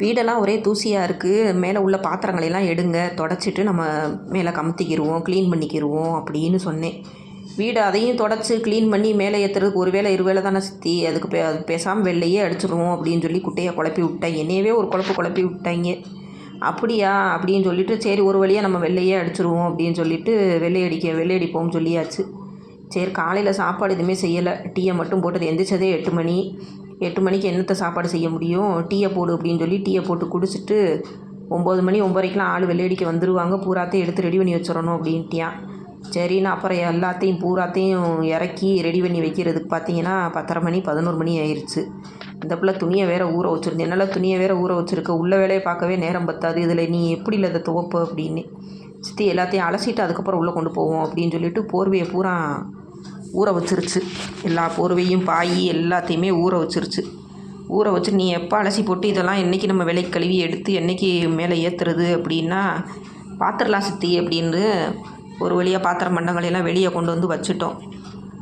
வீடெல்லாம் ஒரே தூசியாக இருக்குது மேலே உள்ள பாத்திரங்களையெல்லாம் எடுங்க. தொடச்சிட்டு நம்ம மேலே கமுத்திக்கிடுவோம் க்ளீன் பண்ணிக்கிடுவோம் அப்படின்னு சொன்னேன். வீடு அதையும் தொடச்சி க்ளீன் பண்ணி மேலே ஏற்றுறதுக்கு ஒரு வேளை இருவேளை தானே சுற்றி அதுக்கு பே அது பேசாமல் வெள்ளையே அடிச்சிடுவோம் அப்படின்னு சொல்லி குட்டையை குழப்பி விட்டாங்க என்னையவே ஒரு குழப்பு குழப்பி விட்டாங்க அப்படியா? அப்படின்னு சொல்லிட்டு சரி ஒரு வழியாக நம்ம வெள்ளையே அடிச்சிருவோம் அப்படின்னு சொல்லிட்டு வெள்ளை அடிக்க வெள்ளை அடிப்போம்னு சொல்லியாச்சு. சரி காலையில் சாப்பாடு எதுவுமே செய்யலை. டீயை மட்டும் போட்டது எந்திரிச்சதே எட்டு மணி. எட்டு மணிக்கு என்னத்தை சாப்பாடு செய்ய முடியும்? டீயை போடு அப்படின்னு சொல்லி டீயை போட்டு குடிச்சிட்டு ஒம்பது மணி ஒம்பரைக்கெலாம் ஆள் வெள்ளையடிக்க வந்துடுவாங்க பூராத்தையும் எடுத்து ரெடி பண்ணி வச்சிடணும் அப்படின்ட்டியான் சரின்னு அப்புறம் எல்லாத்தையும் பூராத்தையும் இறக்கி ரெடி பண்ணி வைக்கிறதுக்கு பார்த்தீங்கன்னா பத்தரை மணி பதினோரு மணி ஆயிடுச்சு இந்த பிள்ளை துணியை வேற ஊற வச்சுருந்து என்னால் துணியை வேற ஊற வச்சுருக்க உள்ள வேலையை பார்க்கவே நேரம் பத்தாது. இதில் நீ எப்படி இல்லை அதை துவப்ப அப்படின்னு. சித்தி எல்லாத்தையும் அலசிட்டு அதுக்கப்புறம் உள்ளே கொண்டு போவோம் அப்படின்னு சொல்லிட்டு போர்வையை பூரா ஊற வச்சிருச்சு. எல்லா போர்வையும் பாய் எல்லாத்தையுமே ஊற வச்சிருச்சு. ஊற வச்சு நீ எப்போ அலசி போட்டு இதெல்லாம் என்றைக்கு நம்ம விலைக்கு கழுவி எடுத்து என்றைக்கு மேலே ஏற்றுறது அப்படின்னா பாத்திரலாம் சித்தி அப்படின்னு ஒரு வழியாக பாத்திரம் பண்டங்களையெல்லாம் வெளியே கொண்டு வந்து வச்சுட்டோம்.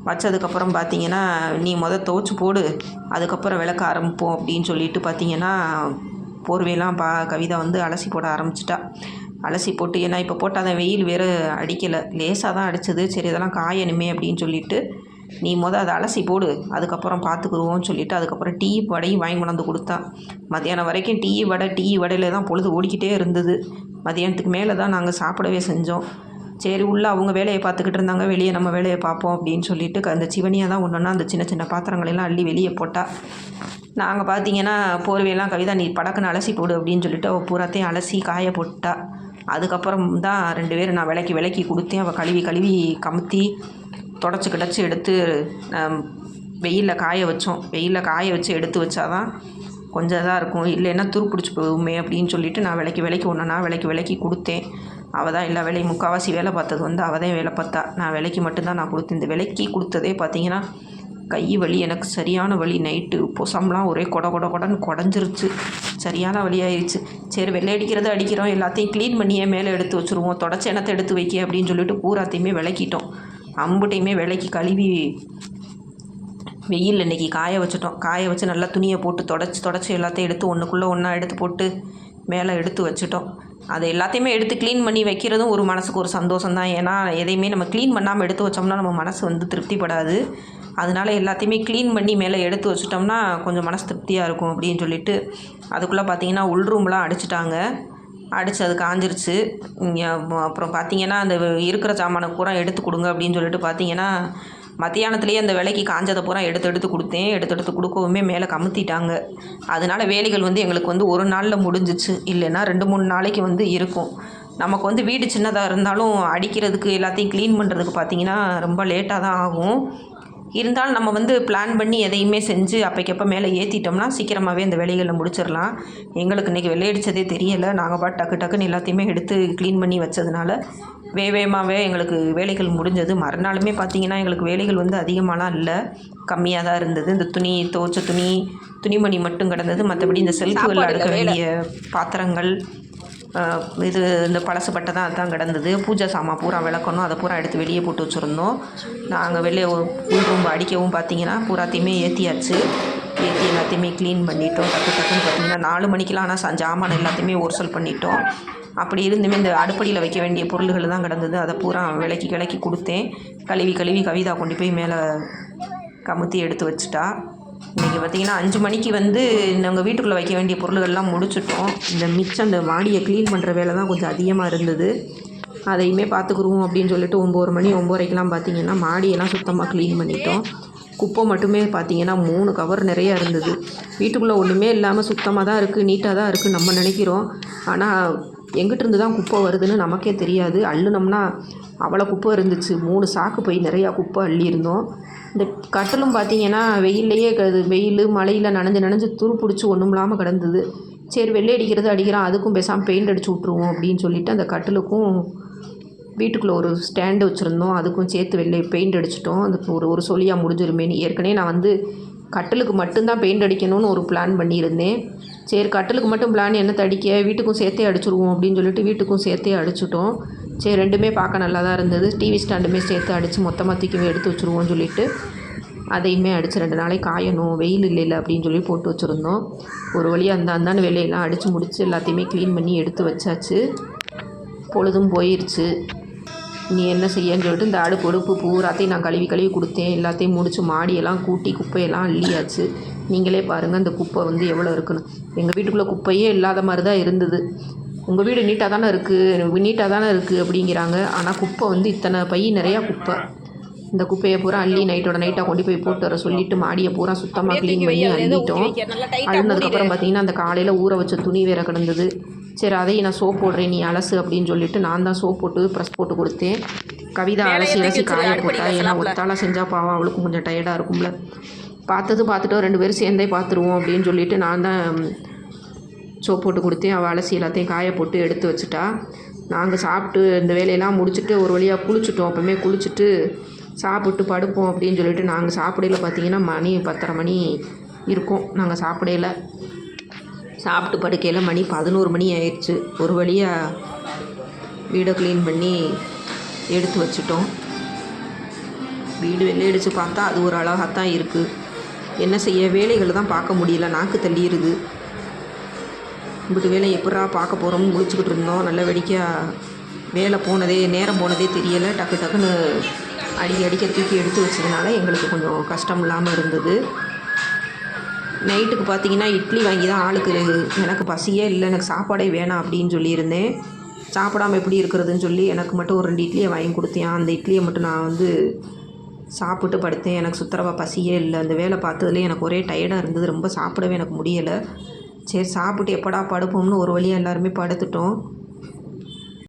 வச்சதுக்கப்புறம் பார்த்தீங்கன்னா நீ முத துவச்சி போடு அதுக்கப்புறம் விளக்க ஆரம்பிப்போம் அப்படின்னு சொல்லிட்டு பார்த்தீங்கன்னா போர்வையெல்லாம் பா கவிதா வந்து அலசி போட ஆரம்பிச்சிட்டா. அலசி போட்டு ஏன்னா இப்போ போட்டால் தான் வெயில் வேறு அடிக்கலை. லேசாக தான் அடிச்சது. சரி இதெல்லாம் காயணுமே அப்படின்னு சொல்லிட்டு நீ மொதல் அதை அலசி போடு. அதுக்கப்புறம் பார்த்துக்குருவோம்னு சொல்லிவிட்டு அதுக்கப்புறம் டீ வடையும் வாங்கி கொண்டாந்து கொடுத்தா. மத்தியானம் வரைக்கும் டீ வடை டீ வடையில் தான் பொழுது ஓடிக்கிட்டே இருந்தது. மதியானத்துக்கு மேலே தான் நாங்கள் சாப்பிடவே செஞ்சோம். சரி உள்ளே அவங்க வேலையை பார்த்துக்கிட்டு இருந்தாங்க. வெளியே நம்ம வேலையை பார்ப்போம் அப்படின்னு சொல்லிட்டு அந்த சிவனியாக தான் ஒன்றுன்னா அந்த சின்ன சின்ன பாத்திரங்களெல்லாம் அள்ளி வெளியே போட்டால் நாங்கள் பார்த்தீங்கன்னா போர்வையெல்லாம் கவிதா நீ படக்குன்னு அலசி போடு அப்படின்னு சொல்லிட்டு அவள் பூராத்தையும் அலசி காய போட்டா. அதுக்கப்புறம் தான் ரெண்டு பேரும் நான் விளக்கி விளக்கி கொடுத்தேன். அவள் கழுவி கழுவி கமுத்தி தொடச்சி கிடச்சி எடுத்து வெயிலில் காய வச்சோம். வெயிலில் காய வச்சு எடுத்து வச்சாதான் கொஞ்சம் இதாக இருக்கும். இல்லைன்னா துருப்பிடிச்சி போகுமே அப்படின்னு சொல்லிட்டு நான் விலைக்கு விலைக்கு ஒன்றுனா விலைக்கு விலைக்கு கொடுத்தேன். அவள் தான் எல்லா வேலையும் முக்கால்வாசி வேலை பார்த்தது வந்து அவள் தான் வேலை பார்த்தா. நான் விலைக்கு மட்டும்தான் நான் கொடுத்தேன். இந்த விலைக்கு கொடுத்ததே பார்த்தீங்கன்னா கை வலி எனக்கு சரியான வலி நைட்டு பொசம்லாம் ஒரே கொட கொட கொடன்னு குடஞ்சிருச்சு. சரியான வலி சரி வெள்ளை அடிக்கிறது அடிக்கிறோம். எல்லாத்தையும் க்ளீன் பண்ணியே மேலே எடுத்து வச்சுருவோம். தொடச்ச எண்ணத்தை எடுத்து வைக்க அப்படின்னு சொல்லிட்டு பூராத்தையுமே விளக்கிட்டோம். அம்புட்டையுமே விளக்கி கழுவி வெயில் இன்னைக்கு காய வச்சுட்டோம். காய வச்சு நல்லா துணியை போட்டு தொடச்சி தொடச்சி எல்லாத்தையும் எடுத்து ஒன்றுக்குள்ளே ஒன்றா எடுத்து போட்டு மேலே எடுத்து வச்சுட்டோம். அதை எல்லாத்தையுமே எடுத்து க்ளீன் பண்ணி வைக்கிறதும் ஒரு மனசுக்கு ஒரு சந்தோஷம் தான் ஏன்னா எதையுமே நம்ம க்ளீன் பண்ணாமல் எடுத்து வச்சோம்னா நம்ம மனசு வந்து திருப்திப்படாது. அதனால எல்லாத்தையுமே க்ளீன் பண்ணி மேலே எடுத்து வச்சுட்டோம்னா கொஞ்சம் மனசு திருப்தியாக இருக்கும் அப்படின்னு சொல்லிட்டு அதுக்குள்ளே பார்த்தீங்கன்னா உள் ரூம்லாம் அடிச்சிட்டாங்க. அடித்து அது காஞ்சிருச்சு அப்புறம் பார்த்தீங்கன்னா அந்த இருக்கிற சாமானை பூரா எடுத்து கொடுங்க அப்படின்னு சொல்லிட்டு பார்த்தீங்கன்னா மத்தியானத்துலேயே அந்த விலைக்கு காஞ்சதை பூரா எடுத்து எடுத்து கொடுத்தேன். எடுத்து எடுத்து கொடுக்கவுமே மேலே கமுத்திட்டாங்க. அதனால வேலைகள் வந்து எங்களுக்கு வந்து ஒரு நாளில் முடிஞ்சிச்சு. இல்லைன்னா ரெண்டு மூணு நாளைக்கு வந்து இருக்கும். நமக்கு வந்து வீடு சின்னதாக இருந்தாலும் அடிக்கிறதுக்கு எல்லாத்தையும் க்ளீன் பண்ணுறதுக்கு பார்த்தீங்கன்னா ரொம்ப லேட்டாக தான் ஆகும். இருந்தாலும் நம்ம வந்து பிளான் பண்ணி எதையுமே செஞ்சு அப்பைக்கப்போ மேலே ஏற்றிட்டோம்னா சீக்கிரமாகவே அந்த வேலைகளை முடிச்சிடலாம். எங்களுக்கு இன்றைக்கி வெள்ளையடிச்சதே தெரியலை. நாங்கள் பாட்டு டக்கு டக்குன்னு எல்லாத்தையுமே எடுத்து க்ளீன் பண்ணி வச்சதுனால வே வேகமாகவே எங்களுக்கு வேலைகள் முடிஞ்சது. மறுநாளுமே பார்த்தீங்கன்னா எங்களுக்கு வேலைகள் வந்து அதிகமாலாம் இல்லை. கம்மியாக தான் இருந்தது. இந்த துணி துவைச்ச துணி துணிமணி மட்டும் கிடந்தது. மற்றபடி இந்த செல்ஃபுகளில் அடுக்க வேண்டிய பாத்திரங்கள் இது இந்த பழசு பட்டை தான் அதுதான் கிடந்தது. பூஜை சாமான் பூரா விளக்கணும். அதை பூரா எடுத்து வெளியே போட்டு வச்சுருந்தோம். நாங்கள் வெளியே உள் ரூம் அடிக்கவும் பார்த்தீங்கன்னா பூராத்தையுமே ஏற்றியாச்சு ஏற்றி எல்லாத்தையுமே க்ளீன் பண்ணிட்டோம். டக்கு டக்குன்னு பார்த்தீங்கன்னா நாலு மணிக்கெலாம் ஆனால் ச- ஜாமான் எல்லாத்தையுமே ஒர்சல் பண்ணிட்டோம். அப்படி இருந்துமே இந்த அடுப்படியில் வைக்க வேண்டிய பொருள்கள் தான் கிடந்தது. அதை பூரா விளக்கி விலைக்கு கொடுத்தேன். கழுவி கழுவி கவிதா கொண்டு போய் மேலே கமுத்தி எடுத்து வச்சுட்டா. இன்றைக்கி பார்த்தீங்கன்னா அஞ்சு மணிக்கு வந்து நாங்கள் வீட்டுக்குள்ளே வைக்க வேண்டிய பொருள்கள்லாம் முடிச்சிட்டோம். இந்த மிச்சம் அந்த மாடியை க்ளீன் பண்ணுற வேலை தான் கொஞ்சம் அதிகமாக இருந்தது. அதையுமே பார்த்துக்குருவோம் அப்படின்னு சொல்லிட்டு ஒம்பது மணி ஒம்போரைக்கெலாம் பார்த்தீங்கன்னா மாடியெல்லாம் சுத்தமாக க்ளீன் பண்ணிட்டோம். குப்பை மட்டுமே பார்த்தீங்கன்னா மூணு கவர் நிறையா இருந்தது. வீட்டுக்குள்ளே ஒன்றுமே இல்லாமல் சுத்தமாக தான் இருக்குது நீட்டாக தான் இருக்குது நம்ம நினைக்கிறோம். ஆனால் எங்கிட்டிருந்து தான் குப்பை வருதுன்னு நமக்கே தெரியாது. அள்ளுனோம்னா அவ்வளோ குப்பை இருந்துச்சு. மூணு சாக்கு போய் நிறையா குப்பை அள்ளியிருந்தோம். இந்த கட்டிலும் பார்த்தீங்கன்னா வெயில்லையே க- வெயில் மழையில் நனைஞ்சு நனைஞ்சு துரு பிடிச்சி ஒன்றும் இல்லாமல் கிடந்தது. சரி வெள்ளை அடிக்கிறது அடிக்கிறான். அதுக்கும் பேசாமல் பெயிண்ட் அடிச்சு விட்ருவோம் அப்படின்னு சொல்லிட்டு அந்த கட்டிலுக்கும் வீட்டுக்குள்ளே ஒரு ஸ்டாண்டு வச்சுருந்தோம். அதுக்கும் சேர்த்து வெள்ளை பெயிண்ட் அடிச்சிட்டோம். அது ஒரு ஒரு சொலியாக முடிஞ்சிருமேனு. ஏற்கனவே நான் வந்து கட்டிலுக்கு மட்டும்தான் பெயிண்ட் அடிக்கணும்னு ஒரு பிளான் பண்ணியிருந்தேன். சரி கட்டிலுக்கு மட்டும் பிளான் என்ன அடிக்க வீட்டுக்கும் சேர்த்தே அடிச்சிருவோம் அப்படின்னு சொல்லிட்டு வீட்டுக்கும் சேர்த்தே அடிச்சிட்டோம். சரி ரெண்டுமே பார்க்க நல்லா தான் இருந்தது. டிவி ஸ்டாண்டுமே சேர்த்து அடித்து மொத்தமாக தூக்கி எடுத்து வச்சுருவோம்னு சொல்லிட்டு அதையுமே அடித்து ரெண்டு நாளைக்கு காயணும் வெயில் இல்லைல்ல அப்படின்னு சொல்லி போட்டு வச்சுருந்தோம். ஒரு வழியாக அந்த அந்தான வேலையெல்லாம் அடித்து முடித்து எல்லாத்தையுமே க்ளீன் பண்ணி எடுத்து வச்சாச்சு. பொழுதும் போயிருச்சு. நீ என்ன செய்யன்னு சொல்லிட்டு இந்த அடுப்பு அடுப்பு பூராத்தையும் நான் கழுவி கழுவி கொடுத்தேன். எல்லாத்தையும் முடிச்சு மாடியெல்லாம் கூட்டி குப்பையெல்லாம் அள்ளியாச்சு. நீங்களே பாருங்கள் அந்த குப்பை வந்து எவ்வளோ இருக்குன்னு. எங்கள் வீட்டுக்குள்ளே குப்பையே இல்லாத மாதிரி தான் இருந்தது. உங்கள் வீடு நீட்டாக தானே இருக்குது நீட்டாக தானே இருக்குது அப்படிங்கிறாங்க. ஆனால் குப்பை வந்து இத்தனை பை நிறையா குப்பை. இந்த குப்பையை பூரா அள்ளி நைட்டோட நைட்டாக கொண்டு போய் போட்டு வர சொல்லிட்டு மாடியை பூரா சுத்தமாக க்ளீன் பண்ணி அள்ளிட்டோம். அழுனதுக்கப்புறம் பார்த்தீங்கன்னா அந்த காலையில் ஊற வச்ச துணி வேற கிடந்தது. சரி அதையும் நான் சோப் போடுறேன் நீ அலசு அப்படின்னு சொல்லிட்டு நான் தான் சோப் போட்டு ப்ரெஸ் போட்டு கொடுத்தேன். கவிதா அலசி அலசி காய போட்டா ஏன்னா ஒத்தால செஞ்சால் பாவம் அவளுக்கும் கொஞ்சம் டயர்டாக இருக்கும்ல. பார்த்தது பார்த்துட்டோம் ரெண்டு பேரும் சேர்ந்தே பார்த்துருவோம் அப்படின்னு சொல்லிட்டு நான் தான் சோப் போட்டு கொடுத்து அவள் அலசி எல்லாத்தையும் காய போட்டு எடுத்து வச்சுட்டா. நாங்கள் சாப்பிட்டு இந்த வேலையெல்லாம் முடிச்சுட்டு ஒரு வழியாக குளிச்சுட்டோம். அப்போமே குளிச்சுட்டு சாப்பிட்டு படுப்போம் அப்படின்னு சொல்லிட்டு நாங்கள் சாப்பிடையில் பார்த்தீங்கன்னா மணி பத்தரை மணி இருக்கும். நாங்கள் சாப்பிடையில். சாப்பிட்டு படுக்கையில் மணி பதினோரு மணி ஆயிடுச்சு. ஒரு வழியாக வீடை க்ளீன் பண்ணி எடுத்து வச்சுட்டோம். வீடு வெள்ளையடிச்சு பார்த்தா அது ஒரு அழகாக தான் இருக்குது என்ன செய்ய? வேலைகளை தான் பார்க்க முடியல. நாக்கு தள்ளிடுது இப்படி வேலை எப்படா பார்க்க போகிறோம்னு முடிச்சுக்கிட்டு இருந்தோம். நல்ல வெடிக்காக வேலை போனதே நேரம் போனதே தெரியலை. டக்கு டக்குன்னு அடிக்க அடிக்க தூக்கி எடுத்து வச்சதுனால எங்களுக்கு கொஞ்சம் கஷ்டம் இல்லாமல் இருந்தது. நைட்டுக்கு பார்த்தீங்கன்னா இட்லி வாங்கி தான் ஆளுக்கு எனக்கு பசியே இல்லை எனக்கு சாப்பாடே வேணாம் அப்படின்னு சொல்லியிருந்தேன். சாப்பிடாம எப்படி இருக்கிறதுன்னு சொல்லி எனக்கு மட்டும் ஒரு ரெண்டு இட்லியை வாங்கி கொடுத்தேன். அந்த இட்லியை மட்டும் நான் வந்து சாப்பிட்டு படுத்தேன். எனக்கு சுத்தரவா பசியே இல்லை. அந்த வேலை பார்த்ததுலேயே எனக்கு ஒரே டயர்டாக இருந்தது. ரொம்ப சாப்பிடவே எனக்கு முடியலை. சரி சாப்பிட்டு எப்படா படுப்போம்னு ஒரு வழியாக எல்லாருமே படுத்துட்டோம்.